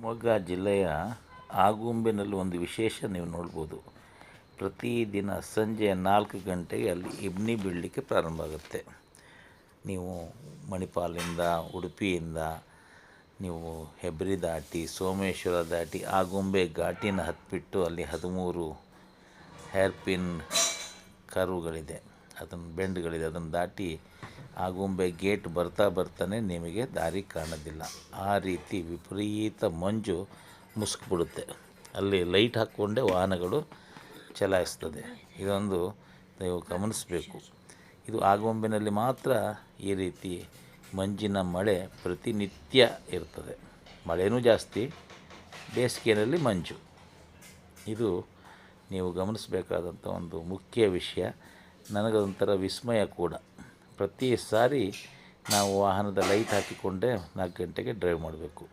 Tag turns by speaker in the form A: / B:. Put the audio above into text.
A: ಶಿವಮೊಗ್ಗ ಜಿಲ್ಲೆಯ ಆಗುಂಬೆನಲ್ಲಿ ಒಂದು ವಿಶೇಷ ನೀವು ನೋಡ್ಬೋದು. ಪ್ರತಿದಿನ ಸಂಜೆ ನಾಲ್ಕು ಗಂಟೆಗೆ ಅಲ್ಲಿ ಇಬ್ನಿ ಬೀಳಲಿಕ್ಕೆ ಪ್ರಾರಂಭ ಆಗುತ್ತೆ. ನೀವು ಮಣಿಪಾಲಿಂದ, ಉಡುಪಿಯಿಂದ, ನೀವು ಹೆಬ್ರಿ ದಾಟಿ, ಸೋಮೇಶ್ವರ ದಾಟಿ, ಆಗುಂಬೆ ಘಾಟಿನ ಹತ್ತಿಬಿಟ್ಟು ಅಲ್ಲಿ ಹದಿಮೂರು ಹೇರ್ಪಿನ್ ಕರುಗಳಿದೆ. ಅದನ್ನು ಬೆಂಡ್ಗಳಿದೆ. ಅದನ್ನು ದಾಟಿ ಆಗುಂಬೆ ಗೇಟ್ ಬರ್ತಾ ಬರ್ತಾನೆ ನಿಮಗೆ ದಾರಿ ಕಾಣೋದಿಲ್ಲ. ಆ ರೀತಿ ವಿಪರೀತ ಮಂಜು ಮುಸ್ಕ್ಬಿಡುತ್ತೆ. ಅಲ್ಲಿ ಲೈಟ್ ಹಾಕ್ಕೊಂಡೇ ವಾಹನಗಳು ಚಲಾಯಿಸ್ತದೆ. ಇದೊಂದು ನೀವು ಗಮನಿಸಬೇಕು. ಇದು ಆಗುಂಬೆನಲ್ಲಿ ಮಾತ್ರ ಈ ರೀತಿ ಮಂಜಿನ ಮಳೆ ಪ್ರತಿನಿತ್ಯ ಇರ್ತದೆ. ಮಳೆನೂ ಜಾಸ್ತಿ, ಬೇಸಿಗೆಯಲ್ಲಿ ಮಂಜು. ಇದು ನೀವು ಗಮನಿಸಬೇಕಾದಂಥ ಒಂದು ಮುಖ್ಯ ವಿಷಯ. ನನಗದೊಂಥರ ವಿಸ್ಮಯ ಕೂಡ. ಪ್ರತಿ ಸಾರಿ ನಾವು ವಾಹನದ ಲೈಟ್ ಹಾಕಿಕೊಂಡೇ ನಾಲ್ಕು ಗಂಟೆಗೆ ಡ್ರೈವ್ ಮಾಡಬೇಕು.